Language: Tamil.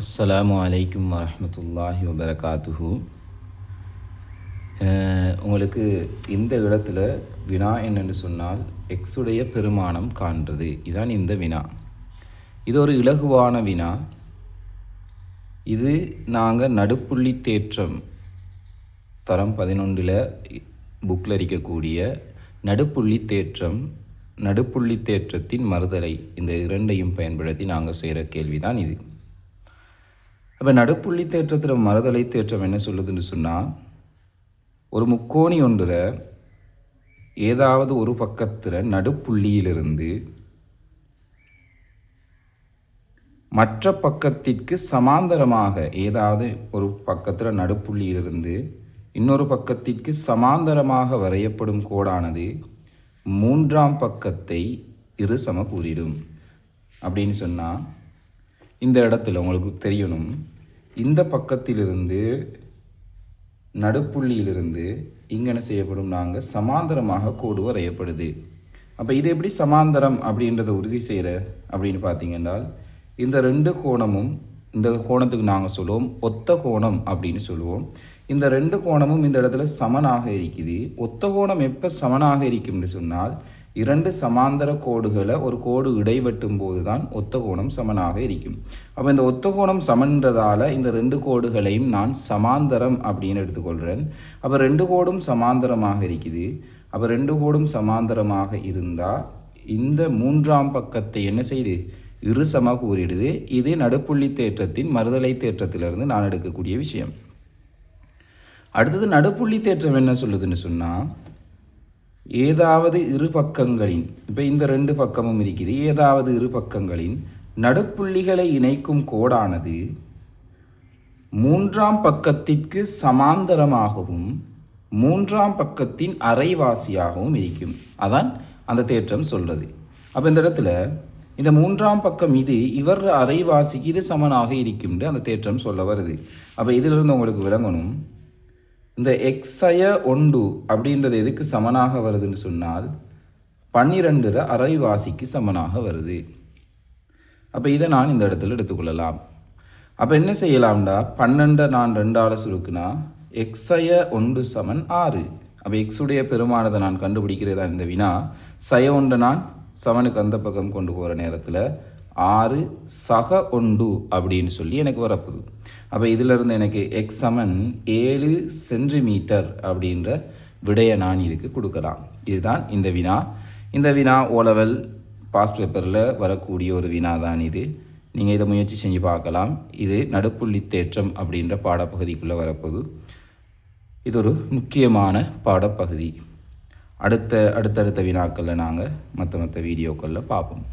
அஸ்ஸலாமு அலைக்கும் வரமத்துல்லாஹி வபரகாத்துஹு உங்களுக்கு இந்த இடத்துல வினா என்னென்று சொன்னால் எக்ஸுடைய பெருமானம் காண்றது. இதான் இந்த வினா. இது ஒரு இலகுவான வினா. இது நாங்கள் நடுப்புள்ளி தேற்றம் தரம் பதினொன்றில் புக்கில் இருக்கக்கூடிய நடுப்புள்ளி தேற்றம் நடுப்புள்ளி தேற்றத்தின் மறுதலை இந்த இரண்டையும் பயன்படுத்தி நாங்கள் செய்கிற கேள்வி தான் இது. இப்போ நடுப்புள்ளி தேற்றத்தில் மறுதலை தேற்றம் என்ன சொல்லுதுன்னு சொன்னால் ஒரு முக்கோணி ஒன்றில் ஏதாவது ஒரு பக்கத்தில் நடுப்புள்ளியிலிருந்து மற்ற பக்கத்திற்கு சமாந்தரமாக ஏதாவது ஒரு பக்கத்தில் நடுப்புள்ளியிலிருந்து இன்னொரு பக்கத்திற்கு சமாந்தரமாக வரையப்படும் கோடானது மூன்றாம் பக்கத்தை இரு சம கூறிடும். அப்படின்னு சொன்னால் இந்த இடத்துல உங்களுக்கு தெரியணும். இந்த பக்கத்திலிருந்து நடுப்புள்ளியிலிருந்து இங்கன செய்யப்படும்? நாங்கள் சமாந்தரமாக கோடு வரையப்படுது. அப்போ இது எப்படி சமாந்தரம் அப்படின்றத உறுதி செய்கிற அப்படின்னு பார்த்தீங்கன்னா இந்த ரெண்டு கோணமும் இந்த கோணத்துக்கு நாங்கள் சொல்லுவோம் ஒத்த கோணம் அப்படின்னு சொல்லுவோம். இந்த ரெண்டு கோணமும் இந்த இடத்துல சமனாக இருக்குது. ஒத்த கோணம் எப்போ சமனாக இருக்கும்னு சொன்னால் இரண்டு சமாந்தர கோடுகளை ஒரு கோடு இடைவெட்டும் போது தான் ஒத்த கோணம் சமனாக இருக்கும். அப்போ இந்த ஒத்த கோணம் சமன்றதால இந்த ரெண்டு கோடுகளையும் நான் சமாந்தரம் அப்படின்னு எடுத்துக்கொள்கிறேன் அப்போ ரெண்டு கோடும் சமாந்தரமாக இருக்குது. அப்போ ரெண்டு கோடும் சமாந்தரமாக இருந்தால் இந்த மூன்றாம் பக்கத்தை என்ன செய்து? இரு சம கூறிடுது. இது நடுப்புள்ளி தேற்றத்தின் மறுதலை தேற்றத்திலிருந்து நான் எடுக்கக்கூடிய விஷயம். அடுத்தது நடுப்புள்ளி தேற்றம் என்ன சொல்லுதுன்னு சொன்னால் ஏதாவது இரு பக்கங்களின் இப்போ இந்த ரெண்டு பக்கமும் இருக்குது ஏதாவது இரு பக்கங்களின் நடுப்புள்ளிகளை இணைக்கும் கோடானது மூன்றாம் பக்கத்திற்கு சமாந்தரமாகவும் மூன்றாம் பக்கத்தின் அரைவாசியாகவும் இருக்கும். அதான் அந்த தேற்றம் சொல்கிறது அப்போ இந்த இடத்துல இந்த மூன்றாம் பக்கம் இது இவர் அரைவாசிக்கு இது சமனாக இருக்கும்னு அந்த தேற்றம் சொல்ல வருது. அப்போ இதிலிருந்து உங்களுக்கு விளங்கணும். இந்த எக்ஸய ஒன்று அப்படின்றது எதுக்கு சமனாக வருதுன்னு சொன்னால் பன்னிரெண்டுல அரைவாசிக்கு சமனாக வருது. அப்போ இதை நான் இந்த இடத்துல எடுத்துக்கொள்ளலாம். அப்போ என்ன செய்யலாம்டா? பன்னெண்டை நான் ரெண்டால் சுருக்குனா எக்ஸய ஒன்று சமன் ஆறு. அப்போ எக்ஸுடைய பெருமானதை நான் கண்டுபிடிக்கிறதா இந்த வினா? சய ஒன்றை நான் சமனுக்கு அந்த பக்கம் கொண்டு போகிற நேரத்தில் ஆறு சக ஒண்டு அப்படின்னு சொல்லி எனக்கு வரப்போகுது. அப்போ இதிலிருந்து எனக்கு எக்ஸ் சமன் ஏழு சென்டிமீட்டர் அப்படின்ற விடையை நான் இதுக்கு கொடுக்கலாம். இதுதான் இந்த வினா. இந்த வினா ஓலவல் பாஸ் பேப்பரில் வரக்கூடிய ஒரு வினா தான் இது. நீங்கள் இதை முயற்சி செஞ்சு பார்க்கலாம். இது நடுப்புள்ளி தேற்றம் அப்படின்ற பாடப்பகுதிக்குள்ளே வரப்போகுது. இது ஒரு முக்கியமான பாடப்பகுதி. அடுத்த அடுத்தடுத்த வினாக்களில் நாங்கள் மற்ற மற்ற வீடியோக்களில் பார்ப்போம்.